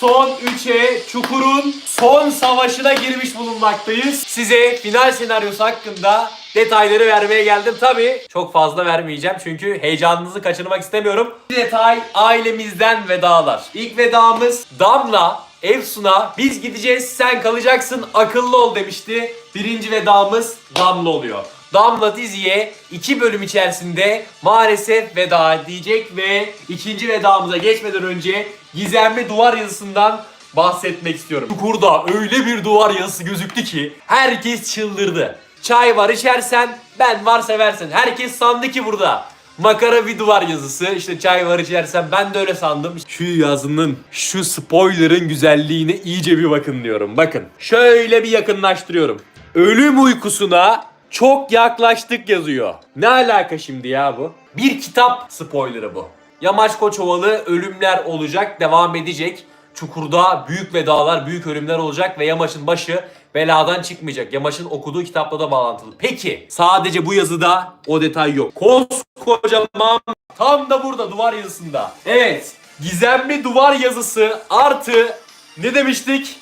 Son 3'e Çukur'un son savaşına girmiş bulunmaktayız. Size final senaryosu hakkında detayları vermeye geldim. Tabi çok fazla vermeyeceğim çünkü heyecanınızı kaçırmak istemiyorum. Bir detay ailemizden vedalar. İlk vedamız Damla, Efsun'a biz gideceğiz sen kalacaksın akıllı ol demişti. Birinci vedamız Damla oluyor. Damla diziye iki bölüm içerisinde maalesef veda edecek ve ikinci vedamıza geçmeden önce gizemli duvar yazısından bahsetmek istiyorum. Çukurda öyle bir duvar yazısı gözüktü ki herkes çıldırdı. Çay var içersen, ben var seversen. Herkes sandı ki burada. Makara bir duvar yazısı. İşte çay var içersen ben de öyle sandım. Şu yazının, şu spoiler'ın güzelliğine iyice bir bakın diyorum. Bakın. Şöyle bir yakınlaştırıyorum. Ölüm uykusuna çok yaklaştık yazıyor. Ne alaka şimdi ya bu? Bir kitap spoilerı bu. Yamaç Koçovalı ölümler olacak, devam edecek. Çukurda büyük vedalar, büyük ölümler olacak ve Yamaç'ın başı beladan çıkmayacak. Yamaç'ın okuduğu kitapla da bağlantılı. Peki sadece bu yazıda o detay yok. Koskocaman tam da burada duvar yazısında. Evet gizemli duvar yazısı artı ne demiştik?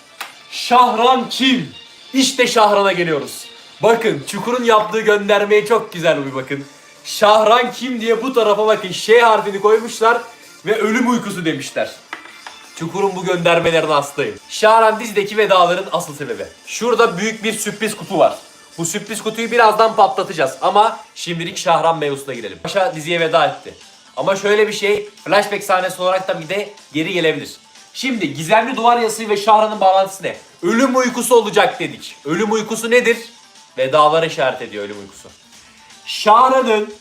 Şahran kim? İşte Şahran'a geliyoruz. Bakın Çukur'un yaptığı göndermeye çok güzel bir bakın. Şahran kim diye bu tarafa bakın. Ş harfini koymuşlar ve ölüm uykusu demişler. Çukur'un bu göndermelerine hastayım. Şahran dizideki vedaların asıl sebebi. Şurada büyük bir sürpriz kutu var. Bu sürpriz kutuyu birazdan patlatacağız ama şimdilik Şahran mevzusuna girelim. Paşa diziye veda etti. Ama şöyle bir şey flashback sahnesi olarak tabii de geri gelebilir. Şimdi gizemli duvar yazısı ve Şahran'ın bağlantısı ne? Ölüm uykusu olacak dedik. Ölüm uykusu nedir? Vedalara işaret ediyor ölüm uykusu. Şahran'ın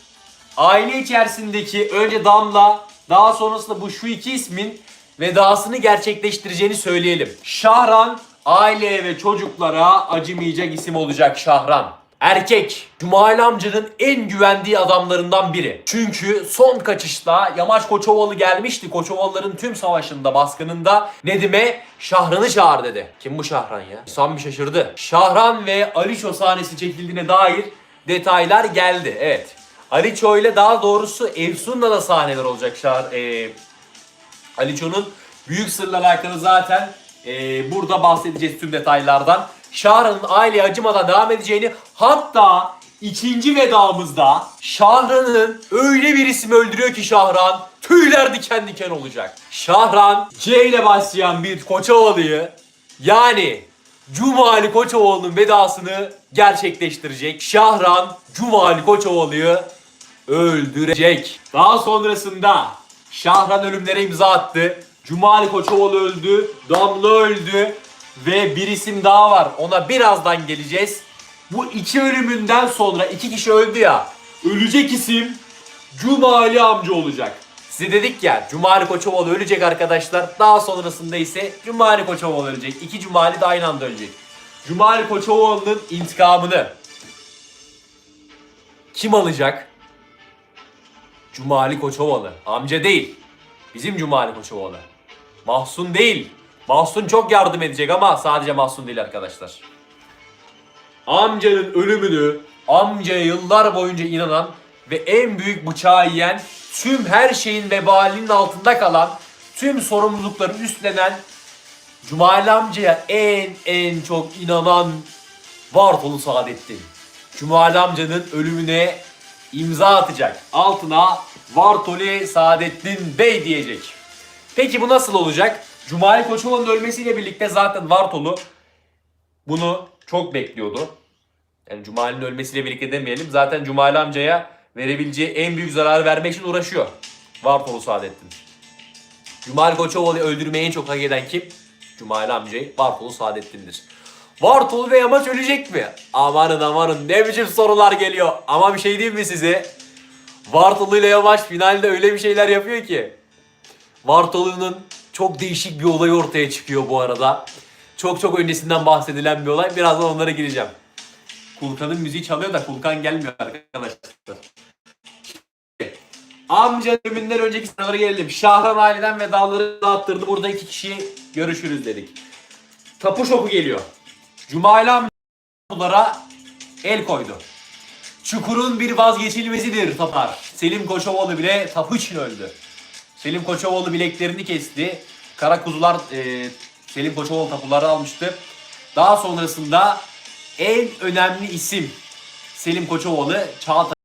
aile içerisindeki önce Damla daha sonrasında bu şu iki ismin vedasını gerçekleştireceğini söyleyelim. Şahran aileye ve çocuklara acımayacak isim olacak Şahran. Erkek. Cumali amcanın en güvendiği adamlarından biri. Çünkü son kaçışta Yamaç Koçovalı gelmişti. Koçovalıların tüm savaşında, baskınında Nedim'e Şahran'ı çağır dedi. Kim bu Şahran ya? İnsan bir şaşırdı. Şahran ve Alişo sahnesi çekildiğine dair detaylar geldi. Evet. Aliço ile daha doğrusu Efsun'la da sahneler olacak Şah e, Aliço'nun büyük sırla alakalı zaten e, burada bahsedeceğiz tüm detaylardan. Şahran'ın aileye acımadan devam edeceğini hatta ikinci vedamızda Şahran'ın öyle bir isim öldürüyor ki Şahran tüyler diken diken olacak. Şahran C ile başlayan bir Koçovalı'yı yani Cumali Koçovalı'nın vedasını gerçekleştirecek. Şahran Cumali Koçovalı'yı öldürecek. Daha sonrasında Şahran ölümlere imza attı. Cumali Koçovalı öldü. Damla öldü. Ve bir isim daha var. Ona birazdan geleceğiz. Bu iki ölümünden sonra iki kişi öldü ya. Ölecek isim Cumali amca olacak. Size dedik ya Cumali Koçovalı ölecek arkadaşlar. Daha sonrasında ise Cumali Koçovalı ölecek. İki Cumali de aynı anda ölecek. Cumali Koçovalı'nın intikamını kim alacak? Cumali Koçovalı. Amca değil. Bizim Cumali Koçovalı. Mahsun değil. Mahsun çok yardım edecek ama sadece Mahsun değil arkadaşlar. Amcanın ölümünü amcaya yıllar boyunca inanan ve en büyük bıçağı yiyen, tüm her şeyin vebalinin altında kalan, tüm sorumlulukları üstlenen Cumali amcaya en en çok inanan Bartolu Saadettin. Cumali amcanın ölümüne imza atacak. Altına Vartoli Saadettin Bey diyecek. Peki bu nasıl olacak? Cumali Koçovalı'nın ölmesiyle birlikte zaten Vartolu bunu çok bekliyordu. Yani Cumali'nin ölmesiyle birlikte demeyelim. Zaten Cumali amcaya verebileceği en büyük zararı vermek için uğraşıyor. Vartolu Saadettin. Cumali Koçovalı'yı öldürmeyi en çok hak eden kim? Cumali amcayı Vartolu Saadettin'dir. Vartolu ve Yamaç ölecek mi? Amanın amanın ne biçim sorular geliyor. Ama bir şey diyeyim mi size? Vartolu ile Yamaç finalde öyle bir şeyler yapıyor ki. Vartolu'nun çok değişik bir olayı ortaya çıkıyor bu arada. Çok çok öncesinden bahsedilen bir olay. Birazdan onlara gireceğim. Kulkan'ın müziği çalıyor da Kulkan gelmiyor arkadaşlar. Amca ölümünden önceki sınavlara gelelim. Şahran aileden vedaları dağıttırdı. Burada iki kişi görüşürüz dedik. Tapu şoku geliyor. Cumali amca bunlara el koydu. Çukurun bir vazgeçilmezidir tapar. Selim Koçovalı bile tapu için öldü. Selim Koçovalı bileklerini kesti. Kara Kuzular e, Selim Koçovalı tapuları almıştı. Daha sonrasında en önemli isim Selim Koçovalı Çağatay